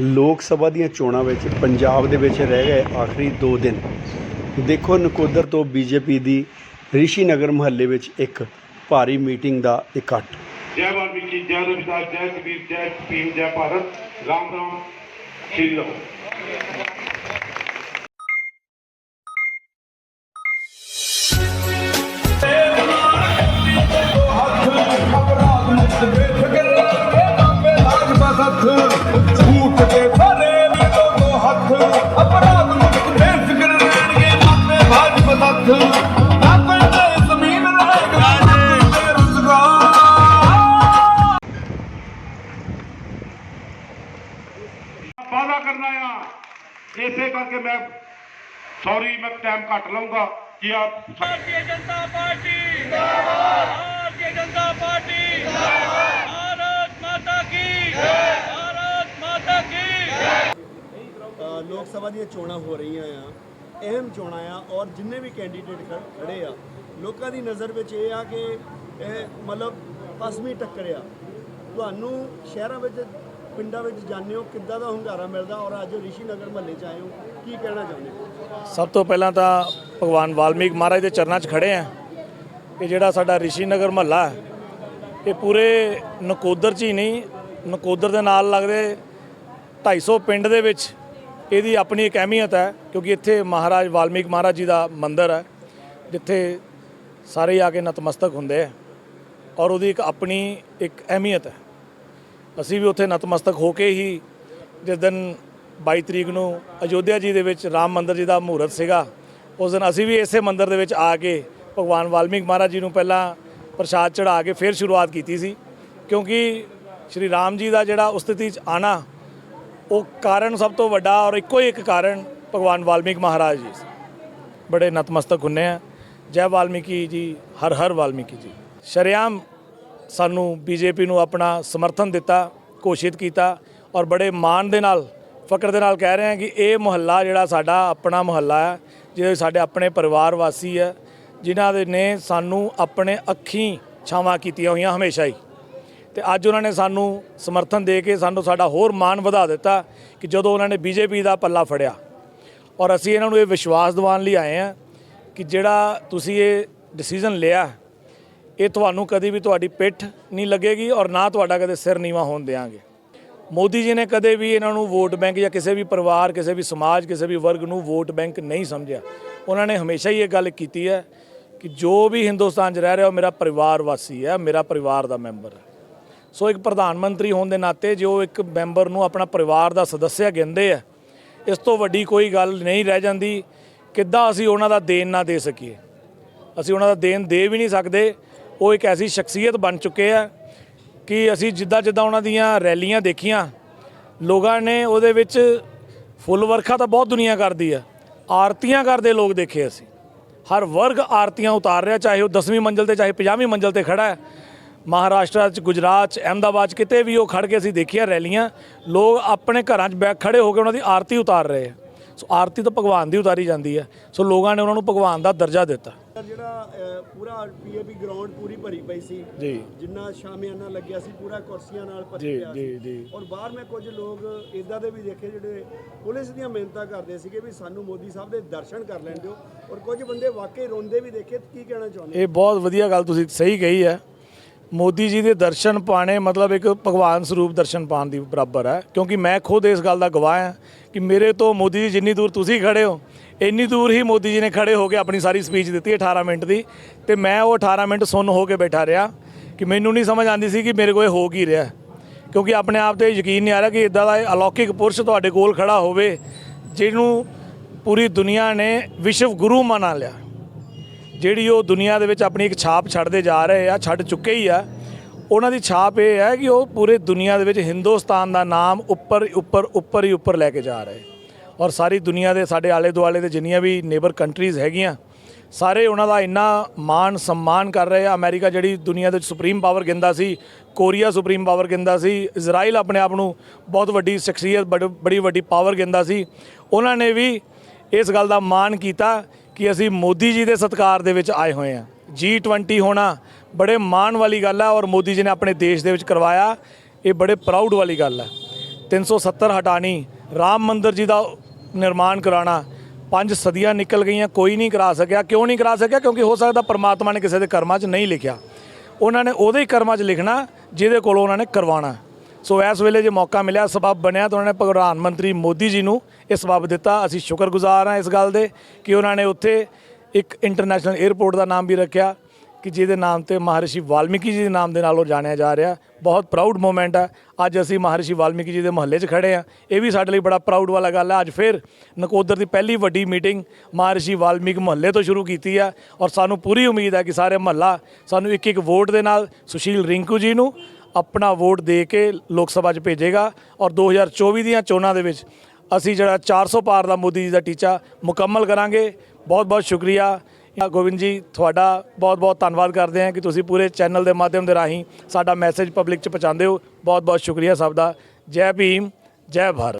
ਲੋਕ ਸਭਾ ਦੀਆਂ ਚੋਣਾਂ ਵਿੱਚ ਪੰਜਾਬ ਦੇ ਵਿੱਚ ਰਹਿ ਗਏ ਆਖਰੀ 2 ਦਿਨ। ਦੇਖੋ, ਨਕੋਦਰ ਤੋਂ ਬੀਜੇਪੀ ਦੀ ਰਿਸ਼ੀ ਨਗਰ ਮੁਹੱਲੇ ਵਿੱਚ ਇੱਕ ਭਾਰੀ ਮੀਟਿੰਗ ਦਾ ਇਕੱਠ। ਜੈ ਵਾਲਮੀਕੀ ਜੈ ਰਵਿਦਾਸ, ਜੈ ਕਬੀਰ, ਜੈ ਭੀਮ, ਜੈ ਭਾਰਤ। ਰਾਮ ਰਾਮ, ਸ਼੍ਰੀ ਕਰਨਾ ਆ। ਇਸੇ ਕਰਕੇ ਮੈਂ ਸੌਰੀ ਮੈਂ ਟਾਈਮ ਘੱਟ ਲਵਾਂਗਾ ਕਿ ਆਪ ਭਾਰਤੀ ਜਨਤਾ ਪਾਰਟੀ ਜਿੰਦਾਬਾਦ। ਭਾਰਤੀ ਜਨਤਾ ਪਾਰਟੀ ਜਿੰਦਾਬਾਦ। ਭਾਰਤ ਮਾਤਾ ਕੀ ਜੈ। ਮਾਤਾ ਕੀ ਲੋਕ ਸਭਾ ਦੀਆਂ ਚੋਣਾਂ ਹੋ ਰਹੀਆਂ ਆ। ਅਹਿਮ ਚੋਣਾਂ ਆ ਔਰ ਜਿੰਨੇ ਵੀ ਕੈਂਡੀਡੇਟ ਖੜੇ ਆ ਲੋਕਾਂ ਦੀ ਨਜ਼ਰ ਵਿੱਚ ਇਹ ਆ ਕਿ ਇਹ ਮਤਲਬ ਫਸਮੀ ਟੱਕਰਿਆ ਤੁਹਾਨੂੰ ਸ਼ਹਿਰਾਂ ਵਿੱਚ ਪਿੰਡਾਂ ਵਿੱਚ ਜਾਂਦੇ ਹੋ, ਕਿੱਦਾਂ ਦਾ ਹੁੰਗਾਰਾ ਮਿਲਦਾ ਔਰ ਅੱਜ ਰਿਸ਼ੀ ਨਗਰ ਮਹੱਲੇ 'ਚ ਆਏ ਹੋ, ਕੀ ਕਹਿਣਾ ਚਾਹੁੰਦੇ ਹੋ? ਸਭ ਤੋਂ ਪਹਿਲਾਂ ਤਾਂ ਭਗਵਾਨ ਵਾਲਮੀਕ ਮਹਾਰਾਜ ਦੇ ਚਰਨਾਂ 'ਚ ਖੜੇ ਆ। ਕਿ ਜਿਹੜਾ ਸਾਡਾ ਰਿਸ਼ੀ ਨਗਰ ਮਹੱਲਾ ਇਹ ਪੂਰੇ ਨਕੋਦਰ 'ਚ ਹੀ ਨਹੀਂ, ਨਕੋਦਰ ਦੇ ਨਾਲ ਲੱਗਦੇ 250 ਪਿੰਡ ਦੇ ਵਿੱਚ ਇਹਦੀ ਆਪਣੀ ਇੱਕ ਅਹਿਮੀਅਤ ਹੈ, ਕਿਉਂਕਿ ਇੱਥੇ ਮਹਾਰਾਜ, ਵਾਲਮੀਕ ਮਹਾਰਾਜ ਜੀ ਦਾ ਮੰਦਿਰ ਹੈ, ਜਿੱਥੇ ਸਾਰੇ ਆ ਕੇ ਨਤਮਸਤਕ ਹੁੰਦੇ ਆ ਔਰ ਉਹਦੀ ਇੱਕ ਆਪਣੀ ਇੱਕ ਅਹਿਮੀਅਤ ਹੈ। ਅਸੀਂ ਵੀ ਉੱਥੇ ਨਤਮਸਤਕ ਹੋ ਕੇ ਹੀ ਜਿਸ ਦਿਨ 22 ਤਰੀਕ ਨੂੰ ਅਯੋਧਿਆ ਜੀ ਦੇ ਵਿੱਚ ਰਾਮ ਮੰਦਰ ਜੀ ਦਾ ਮਹੂਰਤ ਸੀਗਾ, ਉਸ ਦਿਨ ਅਸੀਂ ਵੀ ਇਸੇ ਮੰਦਰ ਦੇ ਵਿੱਚ ਆ ਕੇ ਭਗਵਾਨ ਵਾਲਮੀਕ ਮਹਾਰਾਜ ਜੀ ਨੂੰ ਪਹਿਲਾਂ ਪ੍ਰਸ਼ਾਦ ਚੜਾ ਕੇ ਫਿਰ ਸ਼ੁਰੂਆਤ ਕੀਤੀ ਸੀ, ਕਿਉਂਕਿ ਸ਼੍ਰੀ ਰਾਮ ਜੀ ਦਾ ਜਿਹੜਾ ਉਸਤਤੀ 'ਚ ਆਣਾ, ਉਹ ਕਾਰਨ ਸਭ ਤੋਂ ਵੱਡਾ ਔਰ ਇੱਕੋ ਹੀ ਇੱਕ ਕਾਰਨ ਭਗਵਾਨ ਵਾਲਮੀਕ ਮਹਾਰਾਜ ਜੀ। ਬੜੇ ਨਤਮਸਤਕ ਹੁੰਨੇ ਆ। ਜੈ ਵਾਲਮੀਕੀ ਜੀ, ਹਰ ਹਰ ਵਾਲਮੀਕੀ ਜੀ। ਸ਼ਰੇਆਮ ਸਾਨੂੰ ਬੀਜੇਪੀ ਨੂੰ ਆਪਣਾ ਸਮਰਥਨ ਦਿੱਤਾ, ਘੋਸ਼ਿਤ ਕੀਤਾ ਔਰ ਬੜੇ ਮਾਣ ਦੇ ਨਾਲ ਫਕਰ ਦੇ ਨਾਲ ਕਹਿ ਰਹੇ ਹਾਂ ਕਿ ਇਹ ਮੁਹੱਲਾ ਜਿਹੜਾ ਸਾਡਾ ਆਪਣਾ ਮੁਹੱਲਾ ਹੈ ਜਿਹਦੇ ਸਾਡੇ ਆਪਣੇ ਪਰਿਵਾਰ ਵਾਸੀ ਹੈ, ਜਿਨ੍ਹਾਂ ਦੇ ਨੇ ਸਾਨੂੰ ਆਪਣੇ ਅੱਖੀਂ ਛਾਵਾਂ ਕੀਤੀਆਂ ਹੋਈਆਂ ਹਮੇਸ਼ਾ ਹੀ। ਤੇ ਅੱਜ ਉਹਨਾਂ ਨੇ ਸਾਨੂੰ ਸਮਰਥਨ ਦੇ ਕੇ ਸਾਨੂੰ ਸਾਡਾ ਹੋਰ ਮਾਣ ਵਧਾ ਦਿੱਤਾ ਕਿ ਜਦੋਂ ਉਹਨਾਂ ਨੇ ਬੀਜੇਪੀ ਦਾ ਪੱਲਾ ਫੜਿਆ। ਔਰ ਅਸੀਂ ਇਹਨਾਂ ਨੂੰ ਇਹ ਵਿਸ਼ਵਾਸ ਦਿਵਾਉਣ ਲਈ ਆਏ ਹਾਂ ਕਿ ਜਿਹੜਾ ਤੁਸੀਂ ਇਹ ਡਿਸੀਜਨ ਲਿਆ ਇਹ ਤੁਹਾਨੂੰ ਕਦੀ ਵੀ ਤੁਹਾਡੀ ਪਿੱਠ ਨਹੀਂ ਲੱਗੇਗੀ ਔਰ ਨਾ ਤੁਹਾਡਾ ਕਦੇ ਸਿਰ ਨੀਵਾ ਹੋਣ ਦੇਵਾਂਗੇ ਮੋਦੀ ਜੀ ਨੇ ਕਦੇ ਵੀ ਇਹਨਾਂ ਨੂੰ ਵੋਟ ਬੈਂਕ ਜਾਂ ਕਿਸੇ ਵੀ ਪਰਿਵਾਰ, ਕਿਸੇ ਵੀ ਸਮਾਜ, ਕਿਸੇ ਵੀ ਵਰਗ ਨੂੰ ਵੋਟ ਬੈਂਕ ਨਹੀਂ ਸਮਝਿਆ। ਉਹਨਾਂ ਨੇ ਹਮੇਸ਼ਾ ਹੀ ਇਹ ਗੱਲ ਕੀਤੀ ਹੈ ਕਿ ਜੋ ਵੀ ਹਿੰਦੁਸਤਾਨ 'ਚ ਰਹਿ ਰਿਹਾ ਉਹ ਮੇਰਾ ਪਰਿਵਾਰ ਵਾਸੀ ਹੈ, ਮੇਰਾ ਪਰਿਵਾਰ ਦਾ ਮੈਂਬਰ ਹੈ। ਸੋ ਇੱਕ ਪ੍ਰਧਾਨ ਮੰਤਰੀ ਹੋਣ ਦੇ ਨਾਤੇ ਜੋ ਇੱਕ ਮੈਂਬਰ ਨੂੰ ਆਪਣਾ ਪਰਿਵਾਰ ਦਾ ਸਦੱਸਿਆ ਗਿਣਦੇ ਆ, ਇਸ ਤੋਂ ਵੱਡੀ ਕੋਈ ਗੱਲ ਨਹੀਂ ਰਹਿ ਜਾਂਦੀ ਕਿੱਦਾਂ ਅਸੀਂ ਉਹਨਾਂ ਦਾ ਦੇਣ ਨਾ ਦੇ ਸਕੀਏ। ਅਸੀਂ ਉਹਨਾਂ ਦਾ ਦੇਣ ਦੇ ਵੀ ਨਹੀਂ ਸਕਦੇ ਉਹ ਇੱਕ ਐਸੀ ਸ਼ਖਸੀਅਤ ਬਣ ਚੁੱਕੇ ਆ ਕਿ ਅਸੀਂ ਜਿੱਦਾਂ ਜਿੱਦਾਂ ਉਹਨਾਂ ਦੀਆਂ ਰੈਲੀਆਂ ਦੇਖੀਆਂ, ਲੋਕਾਂ ਨੇ ਉਹਦੇ ਵਿੱਚ ਫੁੱਲ ਵਰਖਾ ਤਾਂ ਬਹੁਤ ਦੁਨੀਆ ਕਰਦੀ ਆ, ਆਰਤੀਆਂ ਕਰਦੇ ਲੋਕ ਦੇਖੇ ਅਸੀਂ। ਹਰ ਵਰਗ ਆਰਤੀਆਂ ਉਤਾਰ ਰਿਹਾ, ਚਾਹੇ ਉਹ 10ਵੀਂ ਮੰਜ਼ਲ ਤੇ, ਚਾਹੇ 50ਵੀਂ ਮੰਜ਼ਲ ਤੇ ਖੜਾ ਹੈ। ਮਹਾਰਾਸ਼ਟਰ ਚ, ਗੁਜਰਾਤ ਚ, ਅਹਿਮਦਾਬਾਦ ਚ, ਕਿਤੇ ਵੀ ਉਹ ਖੜ ਕੇ ਅਸੀਂ ਦੇਖੀਆਂ ਰੈਲੀਆਂ, ਲੋਕ ਆਪਣੇ ਘਰਾਂ 'ਚ ਬੈਠ ਖੜੇ ਹੋ ਕੇ ਉਹਨਾਂ ਦੀ ਆਰਤੀ ਉਤਾਰ ਰਹੇ ਆ। ਸੋ ਆਰਤੀ ਤਾਂ ਭਗਵਾਨ ਦੀ ਉਤਾਰੀ ਜਾਂਦੀ ਹੈ ਸੋ ਲੋਕਾਂ ਨੇ ਉਹਨਾਂ ਨੂੰ ਭਗਵਾਨ ਦਾ ਦਰਜਾ ਦਿੱਤਾ। ਜਿਹੜਾ ਪੂਰਾ ਪੀਏਪੀ ਗਰਾਊਂਡ ਪੂਰੀ ਭਰੀ ਪਈ ਸੀ। ਜੀ। ਜਿੰਨਾ ਸ਼ਾਮਿਆਨਾ ਲੱਗਿਆ ਸੀ ਪੂਰਾ ਕੁਰਸੀਆਂ ਨਾਲ ਭਰ ਜੀ, ਪਿਆ ਜੀ, ਸੀ। ਜੀ। ਔਰ ਬਾਹਰ ਮੈਂ ਕੁਝ ਲੋਕ ਇਦਾਂ ਦੇ ਵੀ ਦੇਖੇ ਜਿਹੜੇ ਪੁਲਿਸ ਦੀਆਂ ਮਿਹਨਤਾਂ ਕਰਦੇ ਸੀਗੇ ਵੀ ਸਾਨੂੰ ਮੋਦੀ ਸਾਹਿਬ ਦੇ ਦਰਸ਼ਨ ਕਰ ਲੈਣ ਦਿਓ। ਔਰ ਕੁਝ ਬੰਦੇ ਵਾਕਈ ਰੋਂਦੇ ਵੀ ਦੇਖੇ ਕੀ ਕਹਿਣਾ ਚਾਹੁੰਦੇ? ਇਹ ਬਹੁਤ ਵਧੀਆ ਗੱਲ ਤੁਸੀਂ ਸਹੀ ਕਹੀ ਹੈ। ਮੋਦੀ ਜੀ ਦੇ ਦਰਸ਼ਨ ਪਾਣੇ ਮਤਲਬ ਇੱਕ ਭਗਵਾਨ ਸਰੂਪ ਦਰਸ਼ਨ ਪਾਣ ਦੀ ਬਰਾਬਰ ਹੈ। ਕਿਉਂਕਿ ਮੈਂ ਖੁਦ ਇਸ ਗੱਲ ਦਾ ਗਵਾਹ ਹਾਂ ਕਿ ਮੇਰੇ ਤੋਂ ਮੋਦੀ ਜੀ ਜਿੰਨੀ ਦੂਰ ਤੁਸੀਂ ਖੜੇ ਹੋ ਇੰਨੀ ਦੂਰ ਹੀ ਮੋਦੀ ਜੀ ਨੇ ਖੜੇ ਹੋ ਕੇ ਆਪਣੀ ਸਾਰੀ ਸਪੀਚ ਦਿੱਤੀ 18 ਮਿੰਟ ਦੀ ਤੇ ਮੈਂ ਉਹ 18 ਮਿੰਟ ਸੁਣ ਹੋ ਕੇ ਬੈਠਾ ਰਿਹਾ ਕਿ ਮੈਨੂੰ ਨਹੀਂ ਸਮਝ ਆਉਂਦੀ ਸੀ ਕਿ ਮੇਰੇ ਕੋਲ ਹੋ ਕੀ ਰਿਹਾ। ਕਿਉਂਕਿ ਆਪਣੇ ਆਪ ਤੇ ਯਕੀਨ ਨਹੀਂ ਆ ਰਿਹਾ ਕਿ ਇਦਾਂ ਦਾ ਅਲੌਕਿਕ ਪੁਰਸ਼ ਤੁਹਾਡੇ ਕੋਲ ਖੜਾ ਹੋਵੇ, ਜਿਹਨੂੰ ਪੂਰੀ ਦੁਨੀਆ ਨੇ ਵਿਸ਼ਵ ਗੁਰੂ ਮੰਨ ਲਿਆ। ਜਿਹੜੀ ਉਹ ਦੁਨੀਆ ਦੇ ਵਿੱਚ ਆਪਣੀ ਇੱਕ ਛਾਪ ਛੱਡਦੇ ਜਾ ਰਹੇ ਆ, ਛੱਡ ਚੁੱਕੇ ਹੀ ਆ, ਉਹਨਾਂ ਦੀ ਛਾਪ ਇਹ ਹੈ ਕਿ ਉਹ ਪੂਰੇ ਦੁਨੀਆ ਦੇ ਵਿੱਚ ਹਿੰਦੁਸਤਾਨ ਦਾ ਨਾਮ ਉੱਪਰ ਉੱਪਰ ਉੱਪਰ ਹੀ ਉੱਪਰ ਲੈ ਕੇ ਜਾ ਰਹੇ। ਔਰ ਸਾਰੀ ਦੁਨੀਆ ਦੇ ਸਾਡੇ ਆਲੇ ਦੁਆਲੇ ਦੇ ਜਿੰਨੀਆਂ ਵੀ ਨੇਬਰ ਕੰਟਰੀਜ਼ ਹੈਗੀਆਂ, ਸਾਰੇ ਉਹਨਾਂ ਦਾ ਇੰਨਾ ਮਾਣ ਸਨਮਾਨ ਕਰ ਰਹੇ ਆ। ਅਮਰੀਕਾ ਜਿਹੜੀ ਦੁਨੀਆ ਦੇ ਵਿੱਚ ਸੁਪਰੀਮ ਪਾਵਰ ਗਿੰਦਾ ਸੀ, ਕੋਰੀਆ ਸੁਪਰੀਮ ਪਾਵਰ ਗਿੰਦਾ ਸੀ, ਇਜ਼ਰਾਈਲ ਆਪਣੇ ਆਪ ਨੂੰ ਬਹੁਤ ਵੱਡੀ ਸ਼ਖਸੀਅਤ, ਬੜ- ਬੜੀ ਵੱਡੀ ਪਾਵਰ ਗਿੰਦਾ ਸੀ। ਉਹਨਾਂ ਨੇ ਵੀ ਇਸ ਗੱਲ ਦਾ ਮਾਣ ਕੀਤਾ ਕਿ ਅਸੀਂ ਮੋਦੀ ਜੀ ਦੇ ਸਤਕਾਰ ਦੇ ਵਿੱਚ ਆਏ ਹੋਏ ਹਾਂ G20 ਹੋਣਾ ਬੜੇ ਮਾਣ ਵਾਲੀ ਗੱਲ ਹੈ ਔਰ ਮੋਦੀ ਜੀ ਨੇ ਆਪਣੇ ਦੇਸ਼ ਦੇ ਵਿੱਚ ਕਰਵਾਇਆ, ਇਹ ਬੜੇ ਪ੍ਰਾਊਡ ਵਾਲੀ ਗੱਲ ਹੈ 370 ਹਟਾਣੀ, ਰਾਮ ਮੰਦਰ ਜੀ ਦਾ ਨਿਰਮਾਣ ਕਰਾਉਣਾ, ਪੰਜ ਸਦੀਆਂ ਨਿਕਲ ਗਈਆਂ, ਕੋਈ ਨਹੀਂ ਕਰਾ ਸਕਿਆ। ਕਿਉਂ ਨਹੀਂ ਕਰਾ ਸਕਿਆ? ਕਿਉਂਕਿ ਹੋ ਸਕਦਾ ਪਰਮਾਤਮਾ ਨੇ ਕਿਸੇ ਦੇ ਕਰਮਾਂ 'ਚ ਨਹੀਂ ਲਿਖਿਆ। ਉਹਨਾਂ ਨੇ ਉਹਦੇ ਹੀ ਕਰਮਾਂ 'ਚ ਲਿਖਣਾ, ਜਿਹਦੇ ਕੋਲ ਉਹਨਾਂ ਨੇ ਕਰਵਾਉਣਾ। ਸੋ ਇਸ ਵੇਲੇ ਜੇ ਮੌਕਾ ਮਿਲਿਆ, ਸਬਬ ਬਣਿਆ ਤਾਂ ਉਹਨਾਂ ਨੇ ਪ੍ਰਧਾਨ ਮੰਤਰੀ ਮੋਦੀ ਜੀ ਨੂੰ ਇਹ ਸਬਬ ਦਿੱਤਾ। ਅਸੀਂ ਸ਼ੁਕਰਗੁਜ਼ਾਰ ਹਾਂ ਇਸ ਗੱਲ ਦੇ ਕਿ ਉਹਨਾਂ ਨੇ ਉੱਥੇ ਇੱਕ ਇੰਟਰਨੈਸ਼ਨਲ 에ਅਰਪੋਰਟ ਦਾ ਨਾਮ ਵੀ ਰੱਖਿਆ। ਕਿ ਜਿਹਦੇ ਨਾਮ ਤੇ ਮਹਰਸ਼ੀ ਵਾਲਮੀਕੀ ਜੀ ਦੇ ਨਾਮ ਦੇ ਨਾਲ ਉਹ ਜਾਣਿਆ ਜਾ ਰਿਹਾ। ਬਹੁਤ ਪ੍ਰਾਊਡ ਮੂਮੈਂਟ ਹੈ ਅੱਜ ਅਸੀਂ ਮਹਰਸ਼ੀ ਵਾਲਮੀਕੀ ਜੀ ਦੇ ਮੁਹੱਲੇ 'ਚ ਖੜੇ ਆ। ਇਹ ਵੀ ਸਾਡੇ ਲਈ ਬੜਾ ਪ੍ਰਾਊਡ ਵਾਲਾ ਗੱਲ ਹੈ ਅੱਜ ਫਿਰ ਨਕੋਦਰ ਦੀ ਪਹਿਲੀ ਵੱਡੀ ਮੀਟਿੰਗ ਮਹਰਸ਼ੀ ਵਾਲਮੀਕ ਮੁਹੱਲੇ ਤੋਂ ਸ਼ੁਰੂ ਕੀਤੀ ਆ ਔਰ ਸਾਨੂੰ ਪੂਰੀ ਉਮੀਦ ਹੈ ਕਿ ਸਾਰੇ ਮਹੱਲਾ ਸਾਨੂੰ ਇੱਕ ਇੱਕ ਵੋਟ ਦੇ ਨਾਲ ਸੁਸ਼ੀਲ ਰਿੰਕੂ ਜੀ ਨੂੰ ਆਪਣਾ ਵੋਟ ਦੇ ਕੇ ਲੋਕ ਸਭਾ 'ਚ ਭੇਜੇਗਾ ਔਰ 2024 ਦੀਆਂ ਚੋਣਾਂ ਦੇ ਵਿੱਚ ਅਸੀਂ ਜਿਹੜਾ 400 ਪਾਰ ਦਾ ਮੋਦੀ ਜੀ ਦਾ ਟੀਚਾ ਮੁਕੰਮਲ ਕਰਾਂਗੇ। ਬਹੁਤ ਬਹੁਤ ਸ਼ੁਕਰੀਆ। ਗੋਬਿੰਦ ਜੀ, ਤੁਹਾਡਾ ਬਹੁਤ ਬਹੁਤ ਧੰਨਵਾਦ ਕਰਦੇ ਹਾਂ ਕਿ ਤੁਸੀਂ ਪੂਰੇ ਚੈਨਲ ਦੇ ਮਾਧਿਅਮ ਦੇ ਰਾਹੀਂ ਸਾਡਾ ਮੈਸੇਜ ਪਬਲਿਕ 'ਚ ਪਹੁੰਚਾਉਂਦੇ ਹੋ। ਬਹੁਤ ਬਹੁਤ ਸ਼ੁਕਰੀਆ ਸਭ ਦਾ। ਜੈ ਭੀਮ, ਜੈ ਭਾਰਤ।